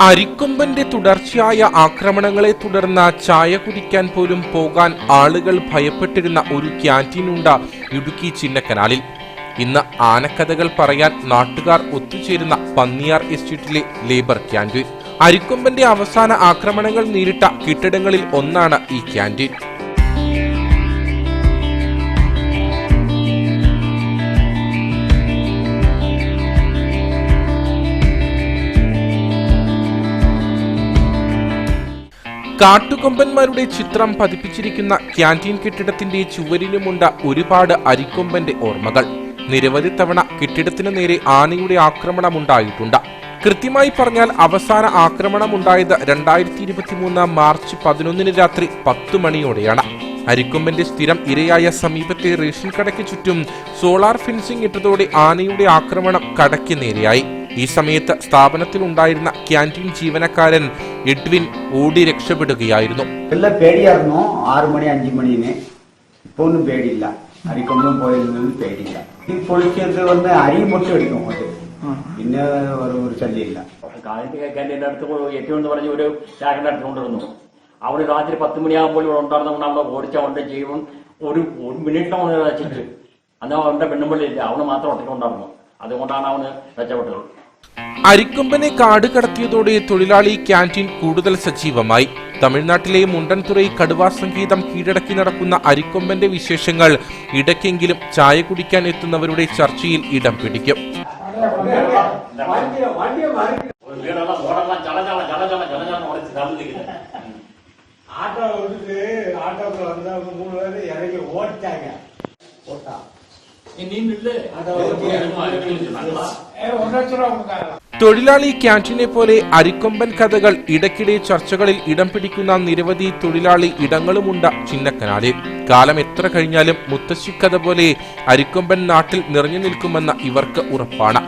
അരിക്കൊമ്പന്റെ തുടർച്ചയായ ആക്രമണങ്ങളെ തുടർന്ന് ചായ കുടിക്കാൻ പോലും പോകാൻ ആളുകൾ ഭയപ്പെട്ടിരുന്ന ഒരു ക്യാന്റീനുണ്ട് ഇടുക്കി ചിന്നക്കനാലിൽ. ഇന്ന് ആനക്കഥകൾ പറയാൻ നാട്ടുകാർ ഒത്തുചേരുന്ന പന്നിയാർ എസ്റ്റേറ്റിലെ ലേബർ ക്യാന്റീൻ. അരിക്കൊമ്പന്റെ അവസാന ആക്രമണങ്ങൾ നേരിട്ട കെട്ടിടങ്ങളിൽ ഒന്നാണ് ഈ ക്യാന്റീൻ. കാട്ടുകൊമ്പന്മാരുടെ ചിത്രം പതിപ്പിച്ചിരിക്കുന്ന ക്യാന്റീൻ കെട്ടിടത്തിന്റെ ചുവരിലുമുണ്ട് ഒരുപാട് അരിക്കൊമ്പന്റെ ഓർമ്മകൾ. നിരവധി തവണ കെട്ടിടത്തിനു നേരെ ആനയുടെ ആക്രമണമുണ്ടായിട്ടുണ്ട്. കൃത്യമായി പറഞ്ഞാൽ അവസാന ആക്രമണമുണ്ടായത് രണ്ടായിരത്തി ഇരുപത്തിമൂന്ന് മാർച്ച് പതിനൊന്നിന് രാത്രി പത്ത് മണിയോടെയാണ്. അരിക്കൊമ്പന്റെ സ്ഥിരം ഇരയായ സമീപത്തെ റേഷൻ കടയ്ക്ക് ചുറ്റും സോളാർ ഫെൻസിംഗ് ഇട്ടതോടെ ആനയുടെ ആക്രമണം കടയ്ക്ക് നേരെയായി. ഈ സമയത്ത് സ്ഥാപനത്തിൽ ഉണ്ടായിരുന്ന ക്യാന്റീൻ ജീവനക്കാരൻ എഡ്വിൻ ഓടി രക്ഷപ്പെടുകയായിരുന്നു. എല്ലാം പേടിയായിരുന്നു. ആറു മണി അഞ്ചു മണിന്. ഇപ്പൊ ഒന്നും പേടിയില്ല. അരിക്കൊന്നും പോയൊന്നും പേടിയില്ല. ഈ പൊളിച്ചത് വന്ന് അരിയും പൊട്ടി അടിക്കും പിന്നെ ഒരു ഒരു ശല്യമില്ല. കാലത്ത് കേൾക്കാന്റെ അടുത്ത് ഏറ്റവും എന്ന് പറഞ്ഞ ഒരു ചാക്കന്റെ അടുത്ത് കൊണ്ടുവന്നു അവിടെ രാത്രി പത്ത് മണിയാകുമ്പോൾ ഇവിടെ ഉണ്ടായിരുന്നതുകൊണ്ട് അവിടെ ഓടിച്ച അവന്റെ ജീവൻ ഒരു ഒരു മിനിറ്റ് അവനെ രക്ഷിച്ചു അന്ന് അവന്റെ പെണ്ണുമ്പിള്ളില്ല അവന് മാത്രം ഒറ്റയ്ക്ക് ഉണ്ടായിരുന്നു. അതുകൊണ്ടാണ് അവന് രക്ഷപ്പെട്ടത്. അരിക്കൊമ്പനെ കാട് കടത്തിയതോടെ തൊഴിലാളി ക്യാൻറ്റീൻ കൂടുതൽ സജീവമായി തമിഴ്നാട്ടിലെ മുണ്ടൻതുറൈ കടുവാ സംഗീതം കീഴടക്കി നടക്കുന്ന അരിക്കൊമ്പന്റെ വിശേഷങ്ങൾ ഇടയ്ക്കെങ്കിലും ചായ കുടിക്കാൻ എത്തുന്നവരുടെ ചർച്ചയിൽ ഇടം പിടിക്കും ഒരു വീടുള്ള ബോർഡെല്ലാം ചള ചള ചള ചള ചള ചള ഉടച്ച് തള്ളിയിരിക്കുന്നത് ஆட்டோ விட்டுட்டு ஆட்டோக்குள்ள வந்தவங்க மூணு பேரும் இறங்கி ஓடிட்டாங்க ஓட்டா ஏ ஒரு லட்ச ரூபா கொடுத்தாங்க തൊഴിലാളി ക്യാന്റീനെ പോലെ അരിക്കൊമ്പൻ കഥകൾ ഇടയ്ക്കിടെ ചർച്ചകളിൽ ഇടം പിടിക്കുന്ന നിരവധി തൊഴിലാളി ഇടങ്ങളുമുണ്ട് ചിന്നക്കനാലിൽ കാലം എത്ര കഴിഞ്ഞാലും മുത്തശ്ശിക്കഥ പോലെ അരിക്കൊമ്പൻ നാട്ടിൽ നിറഞ്ഞു നിൽക്കുമെന്ന ഇവർക്ക് ഉറപ്പാണ്.